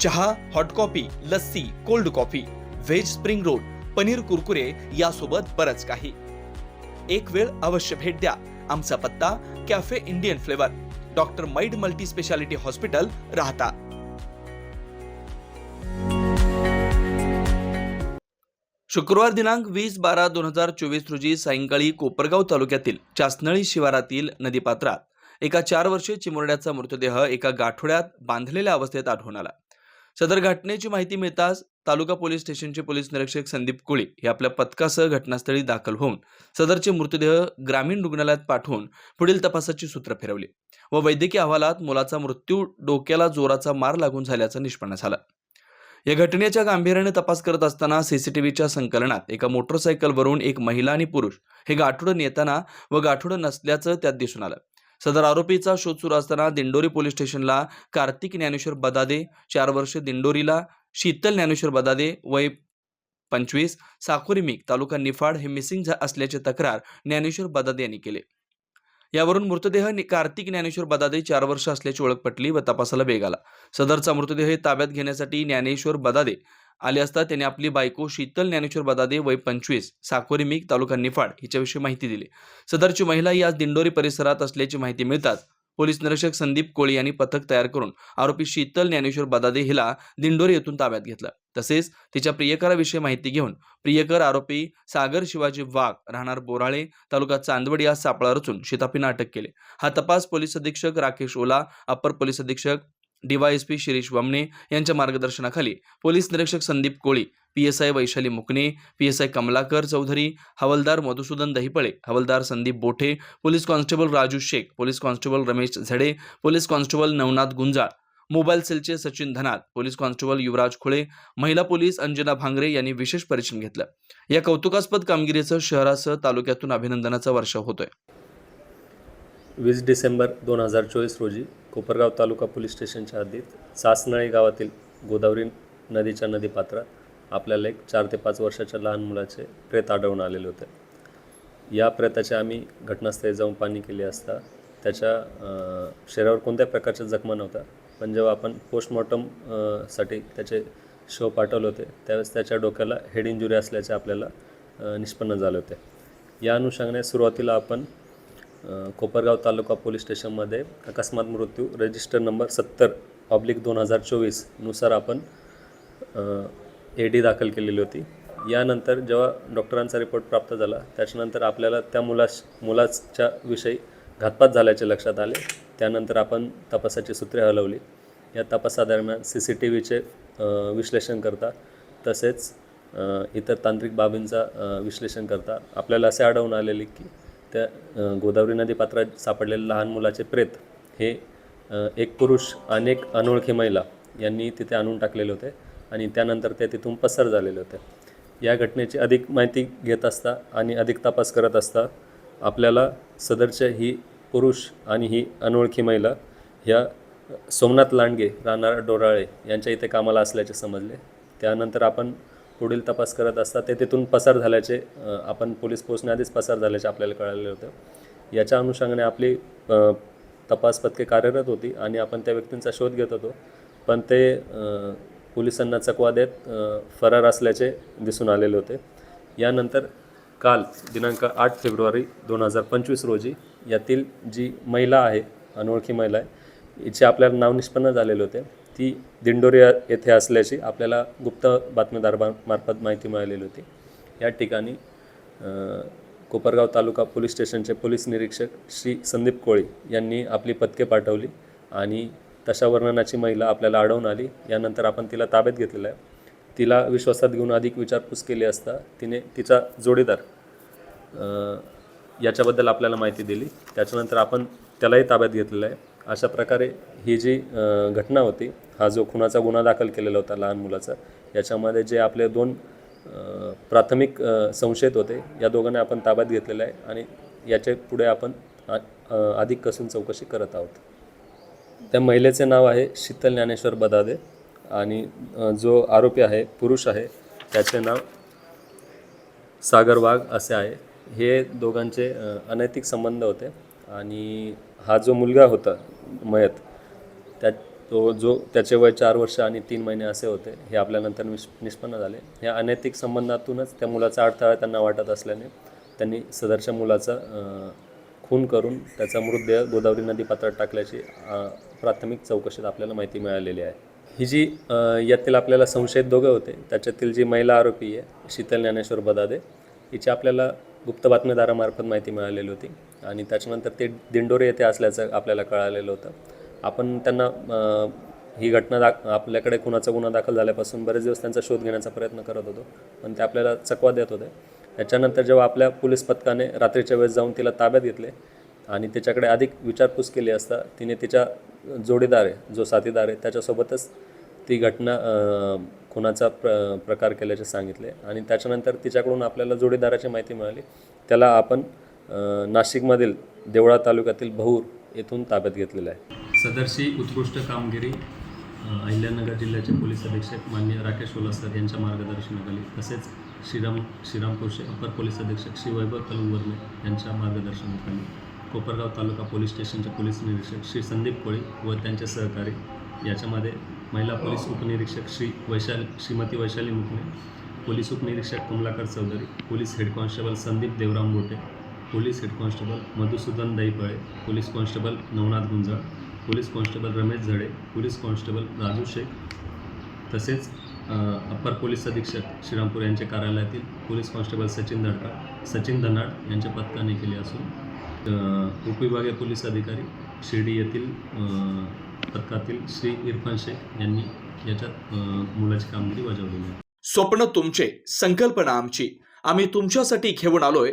चहा hot coffee lassi cold coffee veg spring roll paneer Kurkure यासोबत बरंच काही. एक वेळ अवश्य भेट द्या. आमचा पत्ता कॅफे इंडियन फ्लेवर डॉक्टर मैड मल्टी स्पेशालिटी हॉस्पिटल राहता. शुक्रवार दिनांक वीस बारा दोन हजार चोवीस रोजी सायंकाळी कोपरगाव तालुक्यातील चासनळी शिवारातील नदीपात्रात एका चार वर्षीय चिमुरड्याचा मृतदेह एका गाठोड्यात बांधलेल्या अवस्थेत आढळून आला. सदर घटनेची माहिती मिळताच तालुका पोलीस स्टेशनचे पोलीस निरीक्षक संदीप कुळे हे आपल्या पथकासह घटनास्थळी दाखल होऊन सदरचे मृतदेह ग्रामीण रुग्णालयात पाठवून पुढील तपासाची सूत्र फिरवली व वैद्यकीय अहवालात मुलाचा मृत्यू डोक्याला जोराचा मार लागून झाल्याचं निष्पन्न झालं. या घटनेच्या गांभीर्याने तपास करत असताना सीसीटीव्हीच्या संकलनात एका मोटरसायकलवरून एक महिला आणि पुरुष हे गाठोडं नेताना व गाठोडं नसल्याचं त्यात दिसून आलं. सदर आरोपीचा शोध सुरू असताना दिंडोरी पोलीस स्टेशनला कार्तिक ज्ञानेश्वर बदादे चार वर्ष दिंडोरीला शीतल ज्ञानेश्वर बदादे वय पंचवीस साकोरी तालुका निफाड हे मिसिंग झा- तक्रार ज्ञानेश्वर बदादे यांनी केले. यावरून मृतदेह कार्तिक ज्ञानेश्वर बदादे चार वर्ष असल्याची ओळख पटली व तपासाला वेग आला. सदरचा मृतदेह ताब्यात घेण्यासाठी ज्ञानेश्वर बदादे आले असता त्यांनी आपली बायको शीतल ज्ञानेश्वर बदादे वय पंचवीस साकोरी मिक तालुका निफाड हिच्याविषयी माहिती दिली. सदरची महिला ही आज दिंडोरी परिसरात असल्याची माहिती मिळताच पोलीस निरीक्षक संदीप कोळी यांनी पथक तयार करून आरोपी शीतल ज्ञानेश्वर बदादे हिला दिंडोरी येथून ताब्यात घेतलं. तसेच तिच्या प्रियकराविषयी माहिती घेऊन प्रियकर आरोपी सागर शिवाजी वाघ राहणार बोराळे तालुका चांदवड या सापळा रचून शिताफीनं अटक केली. हा तपास पोलीस अधीक्षक राकेश ओला अप्पर पोलीस अधीक्षक डीवायएसपी शिरीष वमने यांच्या मार्गदर्शनाखाली पोलीस निरीक्षक Sandeep Koli P S I Vaishali Mukane P S I Kamalakar Chaudhari havildar Madhusudan Dahiphale havildar Sandeep Bothe police constable Raju Shaikh police constable Ramesh Zade police constable Navnath Gunjal mobile सेलचे Sachin Dhanat police constable Yuvraj Khule महिला police Anjana Bhangare यांनी विशेष परीक्षण घेतलं. या कौतुकास्पद कामगिरीचं शहरासह तालुक्यातून अभिनंदनाचा वर्ष होतोय. वीस डिसेंबर दोन हजार चोवीस रोजी कोपरगाव तालुका पोलीस स्टेशनच्या हद्दीत सासनळी गावातील गोदावरी नदीच्या नदीपात्रात आपल्याला एक चार ते पाच वर्षाच्या लहान मुलाचे प्रेत आढळून आलेले होते. या प्रेताचे आम्ही घटनास्थळी जाऊन पाणी केली असता त्याच्या शरीरावर कोणत्या प्रकारच्या जखमा नव्हत्या. पण जेव्हा आपण पोस्टमॉर्टमसाठी त्याचे शव पाठवले होते त्यावेळेस त्याच्या डोक्याला हेड इंजुरी असल्याचे आपल्याला निष्पन्न झाले होते. या अनुषंगाने सुरुवातीला आपण कोपरगाव तालुका पोलीस स्टेशनमध्ये अकस्मात मृत्यू रजिस्टर नंबर सत्तर ऑब्लिक दोन हजार चोवीसनुसार आपण ए डी दाखल केलेली होती. यानंतर जेव्हा डॉक्टरांचा रिपोर्ट प्राप्त झाला त्याच्यानंतर आपल्याला त्या मुलाश मुलाच्या विषयी घातपात झाल्याचे लक्षात आले. त्यानंतर आपण तपासाची सूत्रे हलवली. या तपासादरम्यान सी सी टी व्हीचे विश्लेषण करता तसेच इतर तांत्रिक बाबींचा विश्लेषण करता. आपल्याला असे आढळून आलेले की त्या गोदावरी नदी पात्रात सापडलेले लहान मुलाचे प्रेत हे एक पुरुष आणि एक अनोळखी महिला यांनी तिथे आणून टाकलेले होते आणि त्यानंतर ते तिथून पसार झालेले होते. या घटनेची अधिक माहिती घेत असता आणि अधिक तपास करत असता आपल्याला सदरच्या ही पुरुष आणि ही अनोळखी महिला ह्या सोमनाथ लांडगे राहणार डोराळे यांच्या इथे कामाला असल्याचे समजले. त्यानंतर आपण पुढील तपास करत असता ते तिथून पसार झाल्याचे आपण पोलीस पोचण्याआधीच पसार झाल्याचे आपल्याला कळाले होतं. याच्या अनुषंगाने आपली तपास पथके कार्यरत होती आणि आपण त्या व्यक्तींचा शोध घेत होतो. पण ते पोलिसांना चकवा देत फरार असल्याचे दिसून आलेले होते. यानंतर काल दिनांक आठ फेब्रुवारी दोन हजार पंचवीस रोजी यातील जी महिला आहे अनोळखी महिला आहे हिचे आपल्याला नाव निष्पन्न झालेले होते. ती दिंडोरी येथे असल्याची आपल्याला गुप्त बातमीदार मार्फत माहिती मिळालेली होती. या ठिकाणी कोपरगाव तालुका पोलीस स्टेशनचे पोलीस निरीक्षक श्री संदीप कोळी यांनी आपली पथके पाठवली आणि तशा वर्णनाची महिला आपल्याला आढळून आली. यानंतर आपण तिला ताब्यात घेतलेलं आहे. तिला विश्वासात घेऊन अधिक विचारपूस केली असता तिने तिचा जोडीदार याच्याबद्दल आपल्याला माहिती दिली. त्याच्यानंतर आपण त्यालाही ताब्यात घेतलेलं आहे. अशा प्रकारे ही जी घटना होती हा जो खुनाचा गुन्हा दाखल केलेला होता लहान मुलाचा याच्यामध्ये जे आपले दोन प्राथमिक संशयित होते या दोघांना आपण ताब्यात घेतलेलं आहे आणि याच्यापुढे आपण अधिक कसून चौकशी करत आहोत. त्या महिलेचे नाव आहे शीतल ज्ञानेश्वर बदादे आणि जो आरोपी आहे पुरुष आहे त्याचे नाव सागर वाघ असे आहे. हे दोघांचे अनैतिक संबंध होते आणि हा जो मुलगा होता मयत. त्या तो जो त्याचे वय चार वर्ष आणि तीन महिने असे होते हे आपल्यानंतर निष निष्पन्न झाले. ह्या अनैतिक संबंधातूनच त्या मुलाचा अडथळा त्यांना वाटत असल्याने त्यांनी सदरच्या मुलाचा खून करून त्याचा मृतदेह गोदावरी नदी पात्रात टाकल्याची प्राथमिक चौकशीत आपल्याला माहिती मिळालेली आहे. ही जी यातील आपल्याला संशयित दोघं होते त्याच्यातील जी महिला आरोपी आहे शीतल ज्ञानेश्वर बदादे हिची आपल्याला गुप्त बातमीदारामार्फत माहिती मिळालेली होती. आणि त्याच्यानंतर ते दिंडोरे येथे असल्याचं आपल्याला कळालेलं होतं. आपण त्यांना ही घटना दाख आपल्याकडे खुनाचा गुन्हा दाखल झाल्यापासून बरेच दिवस त्यांचा शोध घेण्याचा प्रयत्न करत होतो. पण ते आपल्याला चकवा देत होते. त्याच्यानंतर जेव्हा आपल्या पोलीस पथकाने रात्रीच्या वेळेस जाऊन तिला ताब्यात घेतले आणि त्याच्याकडे अधिक विचारपूस केली असता तिने तिच्या जोडीदार आहे जो साथीदार आहे त्याच्यासोबतच ती घटना खुनाचा प्र प्रकार केल्याचे सांगितले. आणि त्याच्यानंतर तिच्याकडून आपल्याला जोडीदाराची माहिती मिळाली. त्याला आपण नाशिकमधील देवळा तालुक्यातील बहुर येथून ताब्यात घेतलेलं आहे. सदरशी उत्कृष्ट कामगिरी अहिल्यानगर जिल्ह्याचे पोलीस अधीक्षक माननीय राकेश ओलासर यांच्या मार्गदर्शनाखाली तसेच श्रीराम श्रीरामपूरचे अपर पोलीस अधीक्षक श्री वैभव तलुंगवर्मे यांच्या मार्गदर्शनाखाली कोपरगाव तालुका पोलीस स्टेशनचे पोलीस निरीक्षक श्री संदीप कोळी व त्यांचे सहकारी याच्यामध्ये महिला पोलीस उपनिरीक्षक श्री वैशाल श्रीमती वैशाली मुकणे पोलीस उपनिरीक्षक Kamalakar Chaudhari police head constable Sandeep Devram Gote police head constable Madhusudan Daiphale police constable Navnath Gunjal police constable Ramesh Zade police constable Raju Shaikh तसेच अप्पर पोलीस अधीक्षक श्रीरामपूर यांच्या कार्यालयातील पोलीस कॉन्स्टेबल सचिन दडकर सचिन धनाड यांच्या पथकाने केले असून उपविभागीय पोलीस अधिकारी शिर्डी येथील पथकातील श्री इरफान शेख यांनी याच्यात मुलाची कामगिरी बजावलेली आहे. स्वप्न तुमचे संकल्पना आमची. आम्ही तुमच्यासाठी घेऊन आलोय.